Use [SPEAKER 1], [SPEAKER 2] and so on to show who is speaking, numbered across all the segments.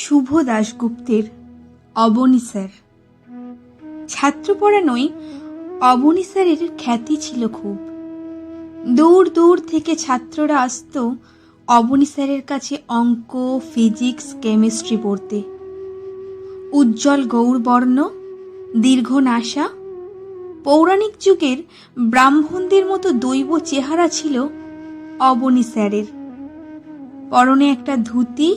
[SPEAKER 1] শুভ দাশগুপ্তের Abani sir ছাত্র পড়ানোয় অবনী স্যারের খ্যাতি ছিল খুব। দূর দূর থেকে ছাত্ররা আসতো অবনী স্যারের কাছে অঙ্ক, ফিজিক্স, কেমিস্ট্রি পড়তে। উজ্জ্বল গৌরবর্ণ দীর্ঘ নাসা পৌরাণিক যুগের ব্রাহ্মণদের মতো দৈব চেহারা ছিল অবনী স্যারের পরনে একটা ধুতি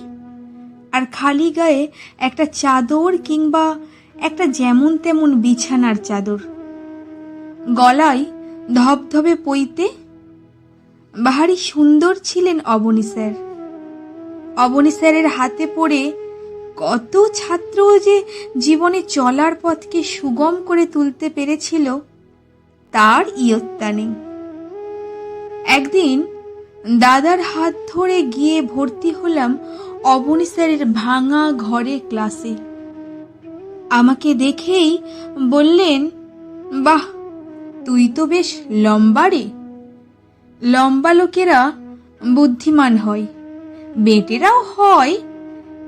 [SPEAKER 1] আর খালি গায়ে একটা চাদর কিংবা একটা যেমন তেমন বিছানার চাদর। গলায় ধবধবে পইতে ভারী সুন্দর ছিলেন অবনী স্যার। অবনী স্যারের হাতে পড়ে কত ছাত্র যে জীবনে চলার পথকে সুগম করে তুলতে পেরেছিল তার ইয়ত্তা নেই একদিন দাদার হাত ধরে গিয়ে ভর্তি হলাম অবনী স্যারের ভাঙা ঘরে ক্লাসে। আমাকে দেখেই বললেন, বাহ, তুই তো বেশ লম্বা রে। লম্বা লোকেরা বুদ্ধিমান হয়, বেটেরাও হয়,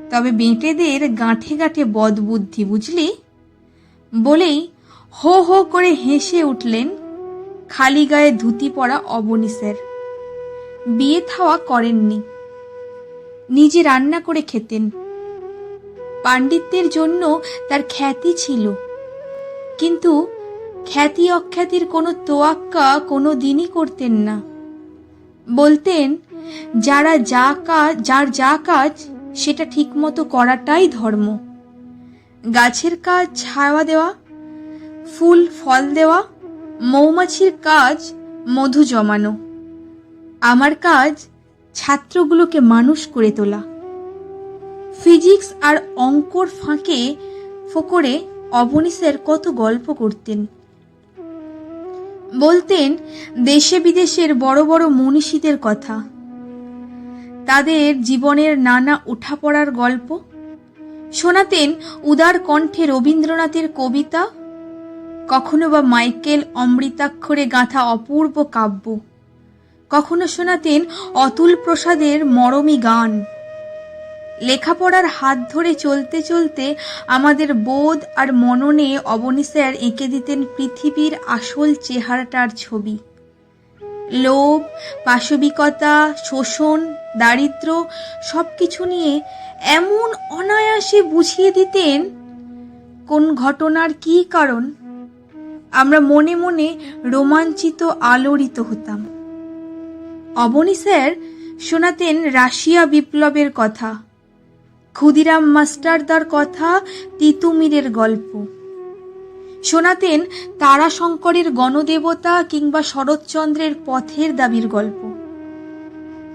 [SPEAKER 1] তবে বেঁটেদের গাঁঠে গাঁঠে বদবুদ্ধি, বুঝলি? বলেই হো হো করে হেসে উঠলেন খালি গায়ে ধুতি পরা অবনী স্যার বিয়ে থাওয়া করেননি। নিজে রান্না করে খেতেন। পাণ্ডিত্যের জন্য তার খ্যাতি ছিল। কিন্তু খ্যাতি অখ্যাতির কোনো তোয়াক্কা কোনো দিনই করতেন না। বলতেন, যারা যা কাজ, যার যা কাজ, সেটা ঠিকমতো করাটাই ধর্ম। গাছের কাজ ছায়া দেওয়া, ফুল, ফল দেওয়া, মৌমাছির কাজ মধু জমানো। আমার কাজ ছাত্রগুলোকে মানুষ করে তোলা। ফিজিক্স আর অঙ্কর ফাঁকে ফোকরে অবনী স্যার কত গল্প করতেন। বলতেন, দেশে বিদেশের বড় বড় মনীষীদের কথা। তাদের জীবনের নানা ওঠাপড়ার গল্প। শোনাতেন উদার কণ্ঠে রবীন্দ্রনাথের কবিতা। কখনো বা মাইকেল অমৃতাক্ষরে গাঁথা অপূর্ব কাব্য। কখনো শোনাতেন অতুল প্রসাদের মরমী গান। লেখাপড়ার হাত ধরে চলতে চলতে আমাদের বোধ আর মননে অবনী স্যার এঁকে দিতেন পৃথিবীর আসল চেহারাটার ছবি। লোভ, পাশবিকতা, শোষণ, দারিদ্র সব কিছু নিয়ে এমন অনায়াসে বুঝিয়ে দিতেন, কোন ঘটনার কী কারণ? আমরা মনে মনে রোমাঞ্চিত আলোড়িত হতাম। অবনী স্যার শোনাতেন রাশিয়া বিপ্লবের কথা, ক্ষুদিরাম মাস্টারদার কথা, তিতুমিরের গল্প। শোনাতেন তারাশঙ্করের গণদেবতা কিংবা শরৎচন্দ্রের পথের দাবির গল্প।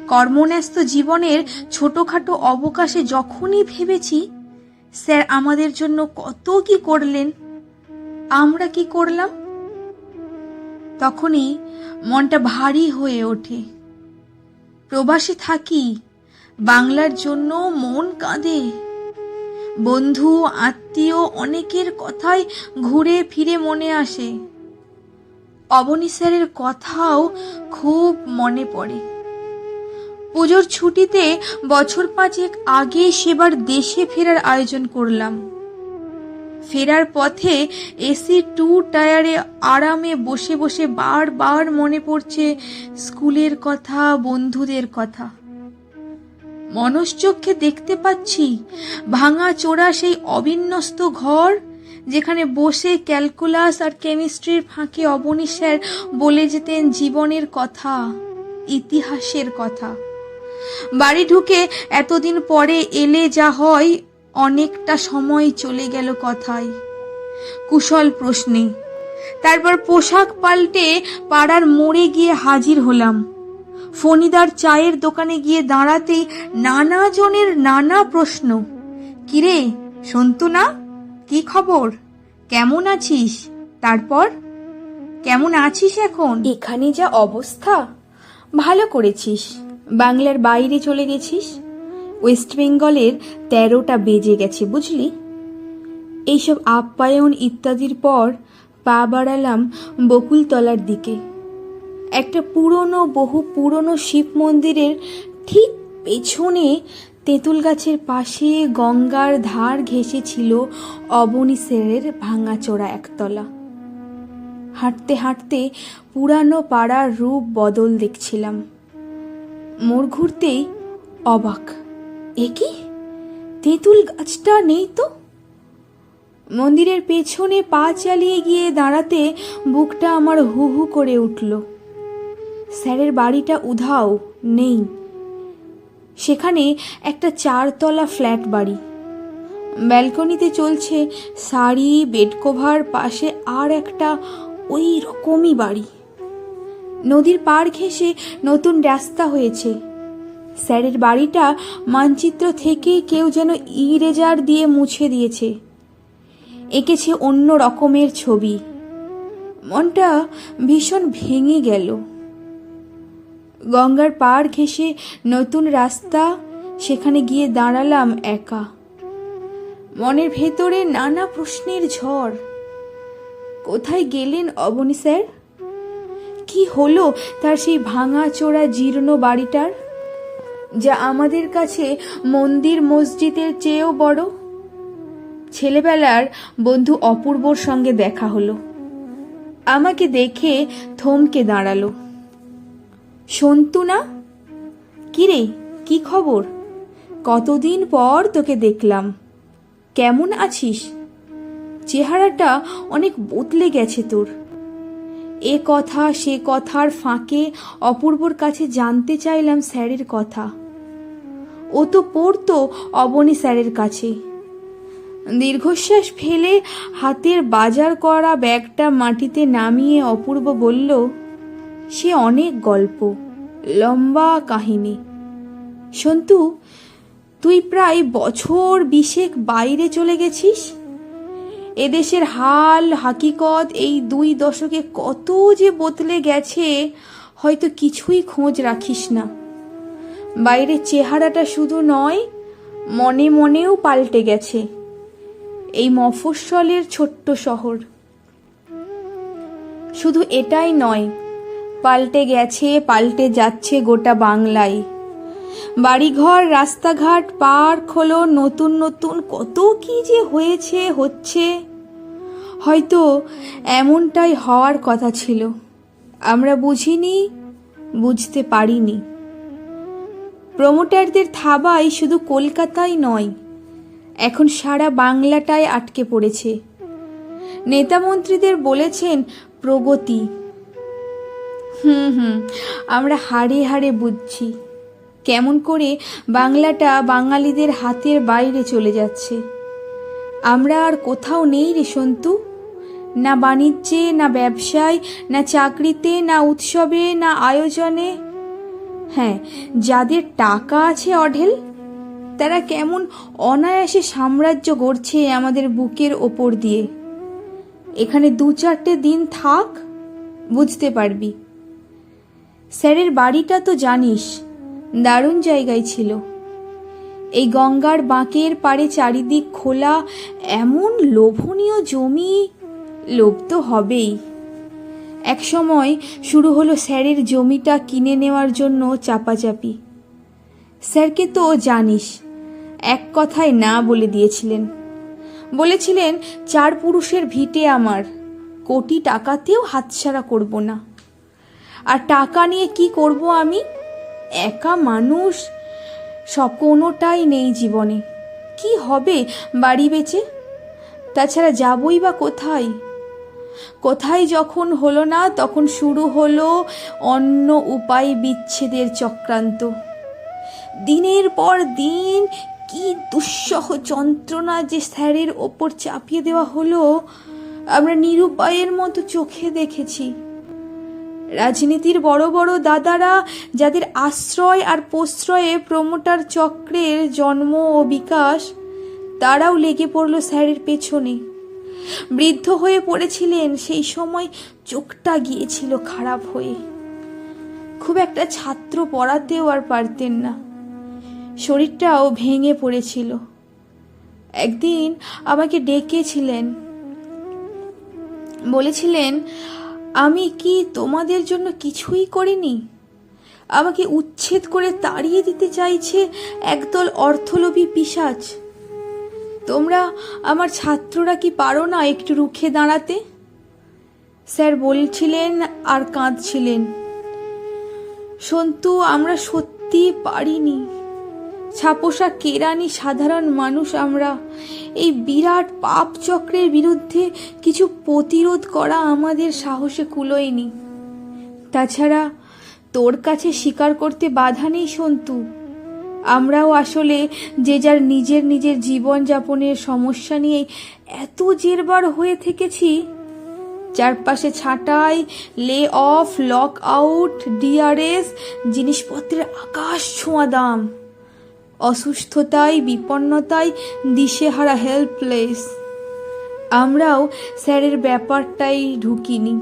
[SPEAKER 1] কর্মন্যস্ত জীবনের ছোটখাটো অবকাশে যখনই ভেবেছি, স্যার, আমাদের জন্য কত কি করলেন? আমরা কি করলাম? তখনই মনটা ভারী হয়ে ওঠে। প্রবাসে থাকি, বাংলার জন্য মন কাঁদে। বন্ধু, আত্মীয় অনেকের কথাই ঘুরে ফিরে মনে আসে। অবনী স্যারের কথাও খুব মনে পড়ে। পুজোর ছুটিতে বছর পাঁচেক আগে সেবার দেশে ফেরার আয়োজন করলাম। ফেরার পথে এসি টু টায়ারে আরামে বসে বসে বারবার মনে পড়ছে স্কুলের কথা, বন্ধুদের কথা। মনশ্চক্ষে দেখতে পাচ্ছি ভাঙা চোরা সেই অবিন্যস্ত ঘর, যেখানে বসে ক্যালকুলাস আর কেমিস্ট্রির ফাঁকে অবনী স্যার বলে যেতেন জীবনের কথা, ইতিহাসের কথা। বাড়ি ঢুকে এতদিন পরে এলে যা হয় অনেকটা সময় চলে গেল কথায়। কুশল প্রশ্নে, তারপর পোশাক পাল্টে পাড়ার মোড়ে গিয়ে হাজির হলাম। ফণিদার চায়ের দোকানে গিয়ে দাঁড়াতেই নানা জনের নানা প্রশ্ন। কিরে সন্তু না কি খবর? কেমন আছিস? তারপর? কেমন আছিস এখন? এখানে যা অবস্থা, ভালো করেছিস। বাংলার বাইরে চলে গেছিস? ওয়েস্ট বেঙ্গলের তেরোটা বেজে গেছে, বুঝলি? এইসব আপ্যায়ন ইত্যাদির পর পা বাড়ালাম বকুলতলার দিকে। একটা পুরনো, বহু পুরনো শিব মন্দিরের ঠিক পেছনে তেঁতুল গাছের পাশে গঙ্গার ধার ঘেঁষে ছিল অবনী সেরের ভাঙাচোরা একতলা। হাঁটতে হাঁটতে পুরানো পাড়ার রূপ বদল দেখছিলাম। মোড় ঘুরতেই অবাক। এ কি তেঁতুল গাছটা নেই তো? মন্দিরের পেছনে পা চালিয়ে গিয়ে দাঁড়াতে বুকটা আমার হু হু করে উঠল। স্যারের বাড়িটা উধাও, নেই। সেখানে একটা চারতলা ফ্ল্যাট বাড়ি। ব্যালকনিতে চলছে শাড়ি, বেড কভার, পাশে আর একটা ওই রকমই বাড়ি। নদীর পাড় ঘেঁষে নতুন রাস্তা হয়েছে। স্যারের বাড়িটা মানচিত্র থেকে কেউ যেন ইরেজার দিয়ে মুছে দিয়েছে। এঁকেছে অন্য রকমের ছবি। মনটা ভীষণ ভেঙে গেল। গঙ্গার পাড় ঘেঁষে নতুন রাস্তা, সেখানে গিয়ে দাঁড়ালাম একা। মনের ভেতরে নানা প্রশ্নের ঝড়। কোথায় গেলেন অবনী স্যার? কি হলো তার সেই ভাঙা চোরা জীর্ণ বাড়িটার? যা আমাদের কাছে মন্দির মসজিদের চেয়েও বড়? ছেলেবেলার বন্ধু অপূর্বর সঙ্গে দেখা হলো। আমাকে দেখে থমকে দাঁড়াল। সন্তু না? কিরে, কি খবর? কতদিন পর তোকে দেখলাম। কেমন আছিস? চেহারাটা অনেক বদলে গেছে তোর। এ কথা সে কথার ফাঁকে অপূর্বর কাছে জানতে চাইলাম স্যারের কথা। ও তো পড়তো অবনী স্যারের কাছে। দীর্ঘশ্বাস ফেলে হাতের বাজার করা ব্যাগটা মাটিতে নামিয়ে অপূর্ব বলল, সে অনেক গল্প, লম্বা কাহিনী। সন্তু, তুই প্রায় বছর বিশেক বাইরে চলে গেছিস? এদেশের হাল, হাকিকত এই দুই দশকে কত যে বদলে গেছে, হয়তো কিছুই খোঁজ রাখিস না। বাইরের চেহারাটা শুধু নয়, মনে মনেও পাল্টে গেছে। এই মফস্বলের ছোট্ট শহর। শুধু এটাই নয়, পাল্টে গেছে, পাল্টে যাচ্ছে গোটা বাংলায়। বাড়িঘর, রাস্তাঘাট, পার্ক হলো নতুন নতুন কত কি যে হয়েছে, হচ্ছে। হয়তো এমনটাই হওয়ার কথা ছিল। আমরা বুঝিনি, বুঝতে পারিনি। প্রমোটারদের থাবাই শুধু কলকাতায় নয়, এখন সারা বাংলাটায় আটকে পড়েছে। নেতা মন্ত্রীদের বলেছেন, প্রগতি। হুম হুম, আমরা হাড়ে হাড়ে বুঝছি। কেমন করে বাংলাটা বাঙালিদের হাতের বাইরে চলে যাচ্ছে। আমরা আর কোথাও নেই রে সন্তু। না বাণিজ্যে, না ব্যবসায়, না চাকরিতে, না উৎসবে, না আয়োজনে। হ্যাঁ যাদের টাকা আছে অঢেল, তারা কেমন অনায়াসে সাম্রাজ্য গড়ছে আমাদের বুকের ওপর দিয়ে। এখানে দু চারটে দিন থাক, বুঝতে পারবি। স্যারের বাড়িটা তো জানিস, দারুণ জায়গায় ছিল। এই গঙ্গার বাঁকের পাড়ে চারিদিক খোলা এমন লোভনীয় জমি, লোভ তো হবেই। এক সময় শুরু হলো স্যারের জমিটা কিনে নেওয়ার জন্য চাপাচাপি। স্যারকে তো জানিস, এক কথায় না বলে দিয়েছিলেন। বলেছিলেন, চার পুরুষের ভিটে আমার, কোটি টাকাতেও হাতছাড়া করব না। আর টাকা নিয়ে কি করব আমি? একা মানুষ, সব কোনোটাই নেই জীবনে। কি হবে বাড়ি বেচে? তাছাড়া যাবই বা কোথায়? কোথায় যখন হলো না, তখন শুরু হলো অন্য উপায় বিচ্ছেদের চক্রান্ত। দিনের পর দিন কি দুঃসহ যন্ত্রণা যে স্যারের ওপর চাপিয়ে দেওয়া হলো, আমরা নিরুপায়ের মতো চোখে দেখেছি। রাজনীতির বড় বড় দাদারা যাদের আশ্রয় আর প্রশ্রয়ে প্রমোটার চক্রের জন্ম ও বিকাশ, তারাও লেগে পড়ল স্যারের পেছনে। বৃদ্ধ হয়ে পড়েছিলেন, সেই সময় চোখটা গিয়েছিল খারাপ হয়ে। খুব একটা ছাত্র পড়াতেও আর পারতেন না। শরীরটাও ভেঙে পড়েছিল। একদিন আমাকে ডেকেছিলেন। বলেছিলেন, আমি কি তোমাদের জন্য কিছুই করিনি? আমাকে উচ্ছেদ করে তাড়িয়ে দিতে চাইছে একদল অর্থলোভী পিশাচ তোমরা আমার ছাত্ররা কি পারো না একটু রুখে দাঁড়াতে? স্যার বলছিলেন আর কাঁদছিলেন। সন্তু, আমরা সত্যি পারিনি। ছাপোষা, কেরানি, সাধারণ মানুষ আমরা। এই বিরাট পাপ চক্রের বিরুদ্ধে কিছু প্রতিরোধ করা আমাদের সাহসে কুলোয়নি। তাছাড়া তোর কাছে স্বীকার করতে বাধা নেই, সন্তু। আমরাও আসলে যে যার নিজের নিজের জীবনযাপনের সমস্যা নিয়ে এত জেরবার হয়ে থেকেছি, চারপাশে ছাঁটাই লে অফ লক আউট ডিআরএস জিনিসপত্রের আকাশ ছোঁয়া দাম অসুস্থতায় বিপন্নতায় দিশেহারা হেল্পলেস আমরাও স্যারের ব্যাপারটাই ঢুকিনি,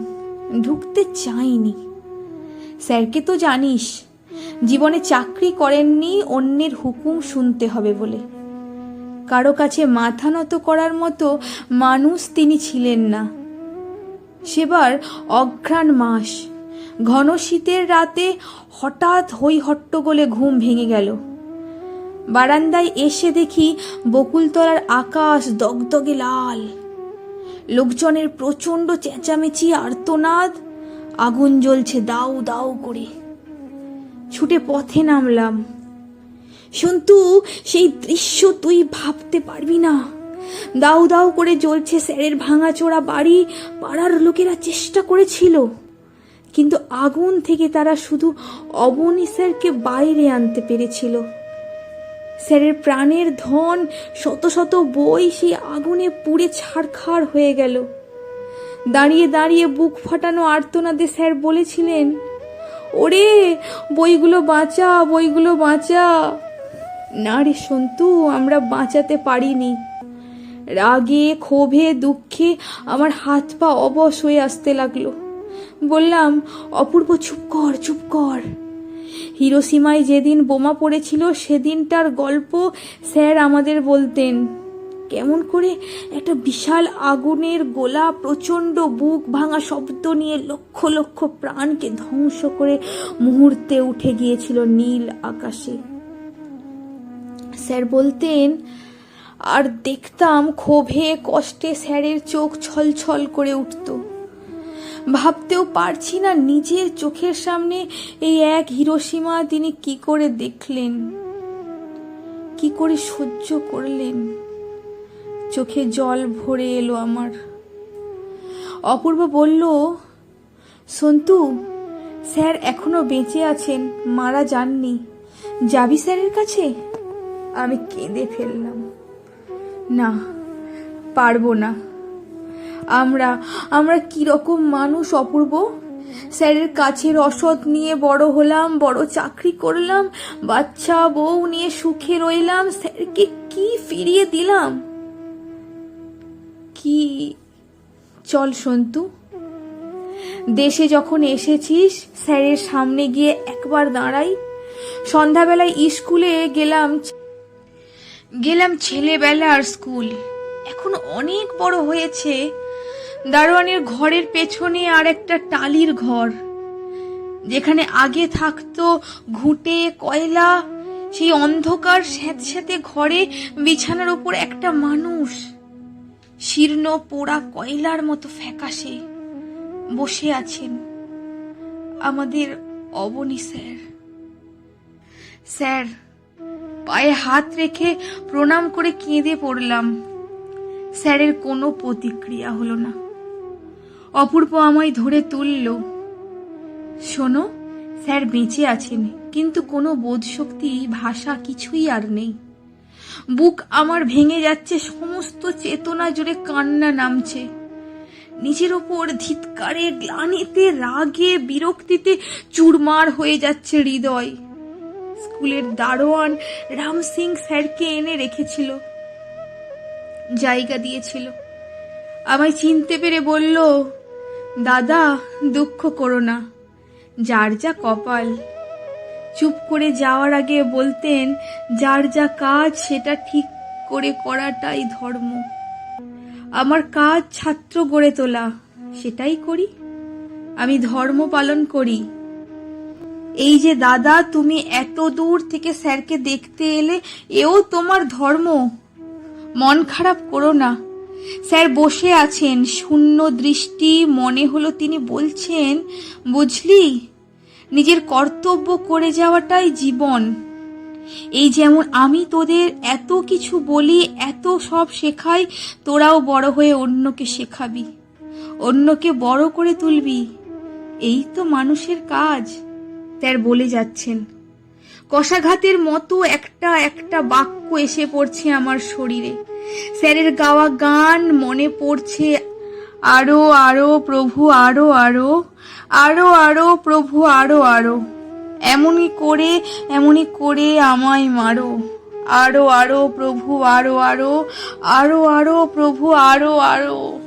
[SPEAKER 1] ঢুকতে চাইনি। স্যারকে তো জানিস জীবনে চাকরি করেননি, অন্যের হুকুম শুনতে হবে বলে। কারও কাছে মাথা নত করার মতো মানুষ তিনি ছিলেন না। সেবার অঘ্রাণ মাস। ঘন শীতের রাতে হঠাৎ হই হট্টগোলে ঘুম ভেঙে গেল। বারান্দায় এসে দেখি বকুলতলার আকাশ দগদগে লাল। লোকজনের প্রচণ্ড চেঁচামেচি, আর্তনাদ, আগুন জ্বলছে দাউ দাউ করে। ছুটে পথে নামলাম। সন্তু, সেই দৃশ্য তুই ভাবতে পারবি না। দাউ দাউ করে জ্বলছে স্যারের ভাঙাচোরা বাড়ি, পাড়ার লোকেরা চেষ্টা করেছিল। কিন্তু আগুন থেকে তারা শুধু অবনী স্যারকে বাইরে আনতে পেরেছিল। স্যারের প্রাণের ধন, শত শত বই সেই আগুনে পুড়ে ছাড়খাড় হয়ে গেল। দাঁড়িয়ে দাঁড়িয়ে বুক ফাটানো আর্তনাদে স্যার বলেছিলেন ওরে, বইগুলো বাঁচা বইগুলো বাঁচা। না রে সন্তু, আমরা বাঁচাতে পারিনি। রাগে, ক্ষোভে, দুঃখে আমার হাত পা অবশ হয়ে আসতে লাগল। বললাম, অপূর্ব, চুপ কর চুপ কর। হিরোসীমায় যেদিন বোমা পড়েছিল, সেদিনটার গল্প স্যার আমাদের বলতেন। কেমন করে একটা বিশাল আগুনের গোলা প্রচণ্ড বুক ভাঙা শব্দ নিয়ে লক্ষ লক্ষ প্রাণকে ধ্বংস করে মুহূর্তে উঠে গিয়েছিল নীল আকাশে। স্যার বলতেন, আর দেখতাম ক্ষোভে কষ্টে স্যারের চোখ ছলছল করে উঠত। ভাবতেও পারছি না নিজের চোখের সামনে এই এক হিরোসীমা তিনি কি করে দেখলেন, কি করে সহ্য করলেন। চোখে জল ভরে এলো আমার। অপূর্ব বলল, সন্তু, স্যার এখনও বেঁচে আছেন, মারা যাননি। যাবি স্যারের কাছে? আমি কেঁদে ফেললাম। না, পারব না। আমরা আমরা কীরকম মানুষ, অপূর্ব? স্যারের কাছে রসদ নিয়ে বড় হলাম, বড় চাকরি করলাম, বাচ্চা, বউ নিয়ে সুখে রইলাম, স্যারকে কি ফিরিয়ে দিলাম? কি? চল সন্তু। দেশে যখন এসেছিস, স্যারের সামনে গিয়ে একবার দাঁড়াই। সন্ধ্যাবেলায় স্কুলে গেলাম গেলাম ছেলেবেলার স্কুল। এখন অনেক বড় হয়েছে। দারোয়ানের ঘরের পেছনে আর একটা টালির ঘর। যেখানে আগে থাকতো ঘুঁটে কয়লা। সেই অন্ধকার স্যাঁতস্যাঁতে ঘরে বিছানার উপর একটা মানুষ। শীর্ণ পোড়া কয়লার মতো ফ্যাকাশে বসে আছেন আমাদের অবনী স্যার। স্যার, পায়ে হাত রেখে প্রণাম করে কেঁদে পড়লাম। স্যারের কোনো প্রতিক্রিয়া হলো না। অপূর্ব আমায় ধরে তুলল। শোনো, স্যার বেঁচে আছেন, কিন্তু কোনো বোধশক্তি, ভাষা কিছুই আর নেই। বুক আমার ভেঙে যাচ্ছে, সমস্ত চেতনা জুড়ে কান্না নামছে। নিজের ওপর ধিৎকারে, গ্লানিতে, রাগে, বিরক্তিতে চুরমার হয়ে যাচ্ছে হৃদয়। স্কুলের দারোয়ান রাম সিং স্যারকে এনে রেখেছিল। জায়গা দিয়েছিল। আমায় চিনতে পেরে বলল, দাদা, দুঃখ করো না। যার যা কপাল চুপ করে যাওয়ার আগে বলতেন, যার যা কাজ, সেটা ঠিক করে করাটাই ধর্ম। আমার কাজ ছাত্র গড়ে তোলা, সেটাই করি। আমি ধর্ম পালন করি। এই যে দাদা, তুমি এত দূর থেকে স্যারকে দেখতে এলে, এও তোমার ধর্ম? মন খারাপ করো না। স্যার বসে আছেন, শূন্য দৃষ্টি, মনে হলো তিনি বলছেন, বুঝলি নিজের কর্তব্য করে যাওয়াটাই জীবন। এই যেমন আমি তোদের এত কিছু বলি, এত সব শেখাই, তোরাও বড় হয়ে অন্যকে শেখাবি, অন্যকে বড় করে তুলবি। এই তো মানুষের কাজ স্যার বলে যাচ্ছেন। কষাঘাতের মতো একটা একটা বাক্য এসে পড়ছে আমার শরীরে। স্যারের গাওয়া গান মনে পড়ছে আরও আরও, প্রভু, আরও আরও আরও আরও, প্রভু, আরও আরও। এমনই করে এমনই করে আমায় মারো। আরও আরও, প্রভু, আরও আরও আরও আরও, প্রভু, আরও আরও।